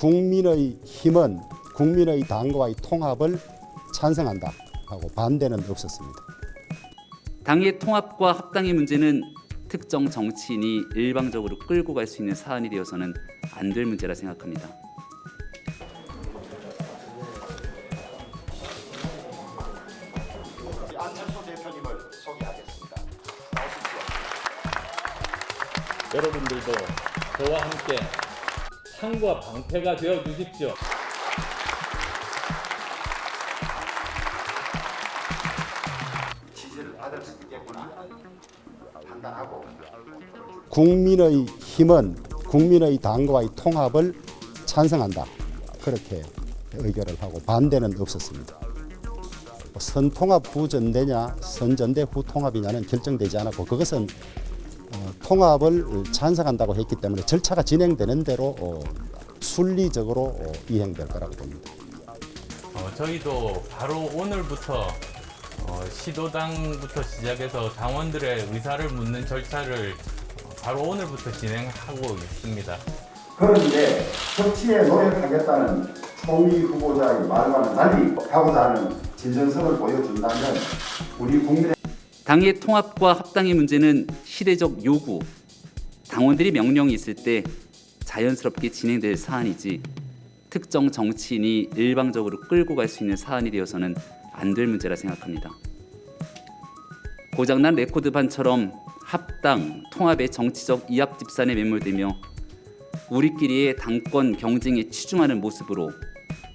국민의 힘은 국민의 당과의 통합을 찬성한다 하고 반대는 없었습니다. 당의 통합과 합당의 문제는 특정 정치인이 일방적으로 끌고 갈 수 있는 사안이 되어서는 안 될 문제라 생각합니다. 안철수 대표님을 소개하겠습니다. 여러분들도 저와 함께 상과 방패가 되어 주십시오. 지지를 받을 수 있겠구나 판단하고 국민의 힘은 국민의 당과의 통합을 찬성한다. 그렇게 의결을 하고 반대는 없었습니다. 선통합 후전대냐 선전대 후통합이냐는 결정되지 않았고 그것은 어, 통합을 찬성한다고 했기 때문에 절차가 진행되는 대로 어, 순리적으로 어, 이행될 거라고 봅니다. 어, 저희도 바로 오늘부터 어, 시도당부터 시작해서 당원들의 의사를 묻는 절차를 어, 바로 오늘부터 진행하고 있습니다. 그런데 정치에 노력하겠다는 총리 후보자의 말과는 달리 하고자 하는 진정성을 보여준다면 우리 국민의 당의 통합과 합당의 문제는 시대적 요구, 당원들이 명령이 있을 때 자연스럽게 진행될 사안이지 특정 정치인이 일방적으로 끌고 갈 수 있는 사안이 되어서는 안 될 문제라 생각합니다. 고장난 레코드반처럼 합당, 통합의 정치적 이합 집산에 매몰되며 우리끼리의 당권 경쟁에 치중하는 모습으로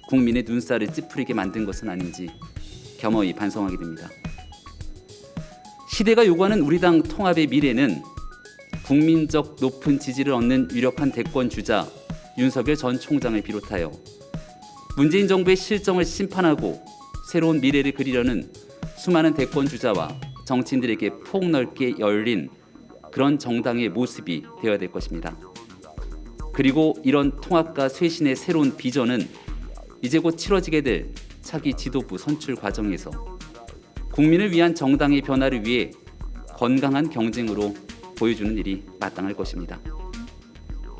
국민의 눈살을 찌푸리게 만든 것은 아닌지 겸허히 반성하게 됩니다. 시대가 요구하는 우리 당 통합의 미래는 국민적 높은 지지를 얻는 유력한 대권 주자 윤석열 전 총장을 비롯하여 문재인 정부의 실정을 심판하고 새로운 미래를 그리려는 수많은 대권 주자와 정치인들에게 폭넓게 열린 그런 정당의 모습이 되어야 될 것입니다. 그리고 이런 통합과 쇄신의 새로운 비전은 이제 곧 치러지게 될 차기 지도부 선출 과정에서 국민을 위한 정당의 변화를 위해 건강한 경쟁으로 보여주는 일이 마땅할 것입니다.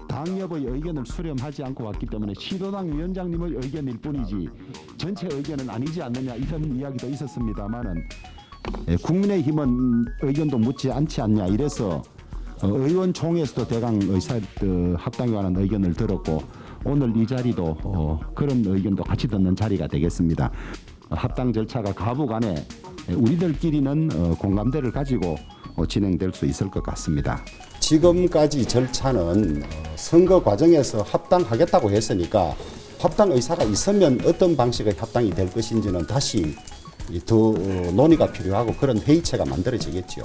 당협의 의견을 수렴하지 않고 왔기 때문에 시도당 위원장님의 의견일 뿐이지 전체 의견은 아니지 않느냐 이런 이야기도 있었습니다만은 예, 국민의힘은 의견도 묻지 않지 않냐 이래서 어, 의원총회에서도 대강 의사 어, 합당에 관한 의견을 들었고 오늘 이 자리도 어, 그런 의견도 같이 듣는 자리가 되겠습니다. 어, 합당 절차가 가부간에 예, 우리들끼리는 어, 공감대를 가지고 어, 진행될 수 있을 것 같습니다. 지금까지 절차는 어, 선거 과정에서 합당하겠다고 했으니까 합당 의사가 있으면 어떤 방식의 합당이 될 것인지는 다시 이더 어, 논의가 필요하고 그런 회의체가 만들어지겠지요.